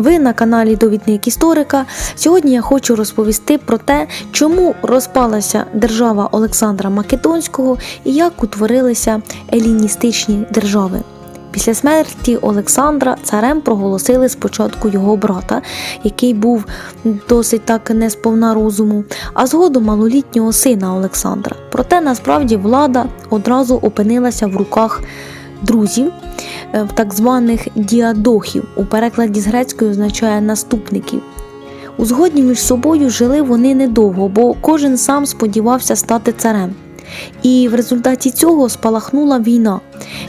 Ви на каналі Довідник історика. Сьогодні я хочу розповісти про те, чому розпалася держава Олександра Македонського і як утворилися еліністичні держави. Після смерті Олександра царем проголосили спочатку його брата, який був досить так не сповна розуму, а згодом малолітнього сина Олександра. Проте насправді влада одразу опинилася в руках друзів, е, так званих діадохів. У перекладі з грецької означає наступників. Узгодні між собою жили вони недовго, бо кожен сам сподівався стати царем. І в результаті цього спалахнула війна,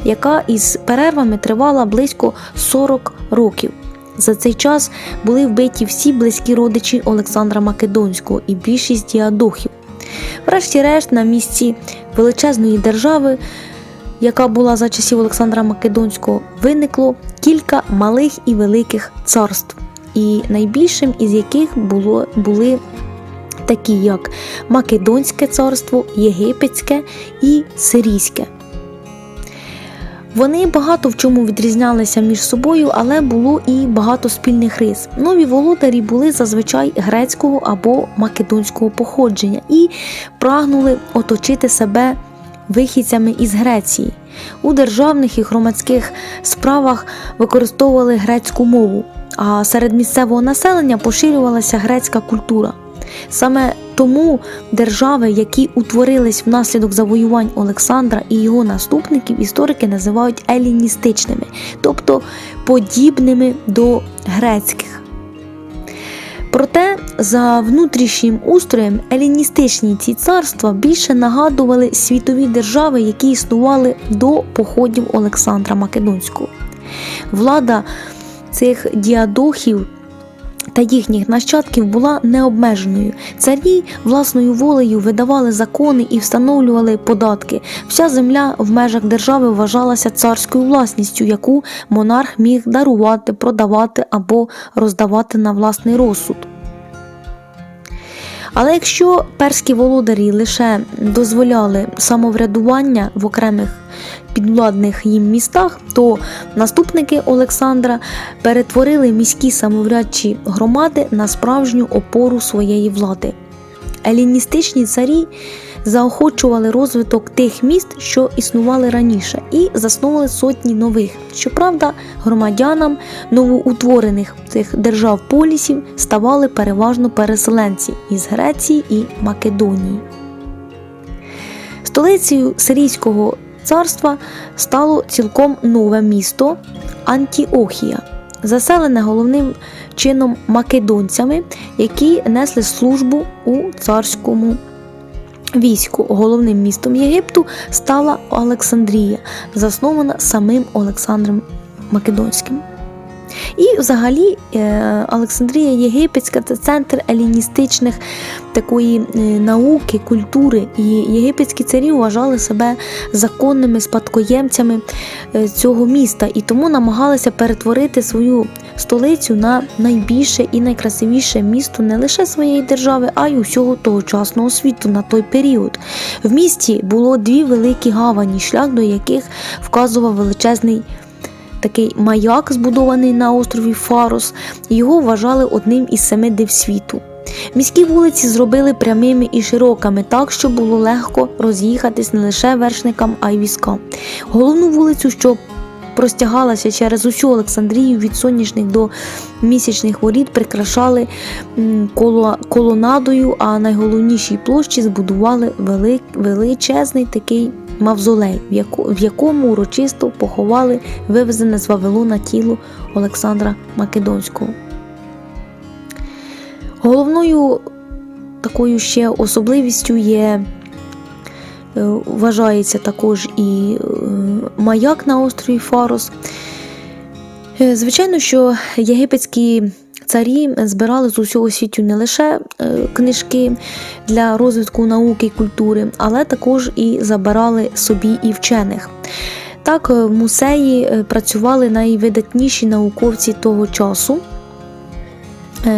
яка із перервами тривала близько 40 років. За цей час були вбиті всі близькі родичі Олександра Македонського і більшість діадохів. Врешті-решт, на місці величезної держави, яка була за часів Олександра Македонського, виникло кілька малих і великих царств, і найбільшим із яких було, були такі як Македонське царство, Єгипетське і Сирійське. Вони багато в чому відрізнялися між собою, але було і багато спільних рис. Нові володарі були зазвичай грецького або македонського походження і прагнули оточити себе вихідцями із Греції. У державних і громадських справах використовували грецьку мову, а серед місцевого населення поширювалася грецька культура. Саме тому держави, які утворились внаслідок завоювань Олександра і його наступників, історики називають еліністичними, тобто подібними до грецьких. Проте, за внутрішнім устроєм, еліністичні ці царства більше нагадували світові держави, які існували до походів Олександра Македонського. Влада цих діадохів та їхніх нащадків була необмеженою. Царі власною волею видавали закони і встановлювали податки. Вся земля в межах держави вважалася царською власністю, яку монарх міг дарувати, продавати або роздавати на власний розсуд. Але якщо перські володарі лише дозволяли самоврядування в окремих підвладних їм містах, то наступники Олександра перетворили міські самоврядчі громади на справжню опору своєї влади. Еліністичні царі заохочували розвиток тих міст, що існували раніше, і засновували сотні нових. Щоправда, громадянам новоутворених цих держав полісів ставали переважно переселенці із Греції і Македонії. Столицею сирійського царства стало цілком нове місто Антіохія, заселене головним чином македонцями, які несли службу у царському війську. Головним містом Єгипту стала Олександрія, заснована самим Олександром Македонським. І взагалі е, Олександрія Єгипетська це центр еліністичних такої е, науки, культури. І єгипетські царі вважали себе законними спадкоємцями е, цього міста і тому намагалися перетворити свою столицю на найбільше і найкрасивіше місто не лише своєї держави, а й усього тогочасного світу на той період. В місті було дві великі гавані, шлях до яких вказував величезний такий маяк, збудований на острові Фарос. Його вважали одним із семи див світу. Міські вулиці зробили прямими і широкими, так що було легко роз'їхатись не лише вершникам, а й військам. Головну вулицю, що простягалася через усю Олександрію від сонячних до місячних воріт, прикрашали колонадою, а найголовнішій площі збудували величезний такий мавзолей, в, якому урочисто поховали вивезене з Вавилона тіло Олександра Македонського. Головною такою ще особливістю є, е, вважається також і е, маяк на острові Фарос. Е, Звичайно, що єгипетські царі збирали з усього світу не лише е, книжки для розвитку науки і культури, але також і забирали собі і вчених. Так, е, в музеї е, працювали найвидатніші науковці того часу.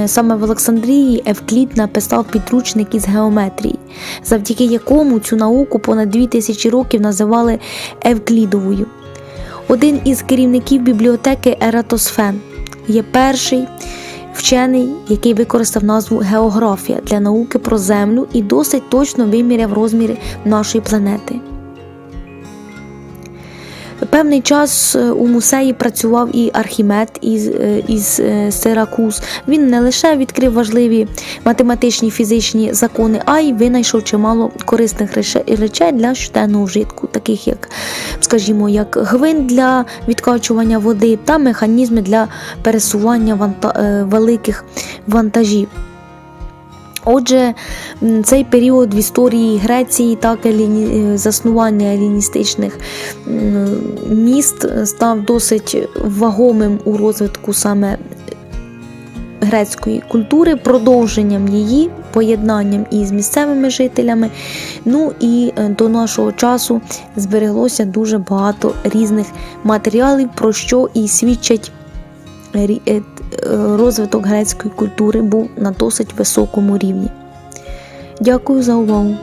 Саме в Олександрії Евклід написав підручник із геометрії, завдяки якому цю науку понад 2000 років називали Евклідовою. Один із керівників бібліотеки Ератосфен є перший вчений, який використав назву географія для науки про Землю і досить точно виміряв розміри нашої планети. Певний час е, у музеї працював і Архімед із, е, із е, Сиракуз. Він не лише відкрив важливі математичні фізичні закони, а й винайшов чимало корисних речей для щоденного вжитку, таких як, скажімо, як гвинт для відкачування води та механізми для пересування ванта- великих вантажів. Отже, цей період в історії Греції, так е, заснування еліністичних міст е, став досить вагомим у розвитку саме грецької культури, продовженням її, поєднанням із місцевими жителями. Ну і е, до нашого часу збереглося дуже багато різних матеріалів, про що і свідчать розвиток грецької культури був на досить високому рівні. Дякую за увагу!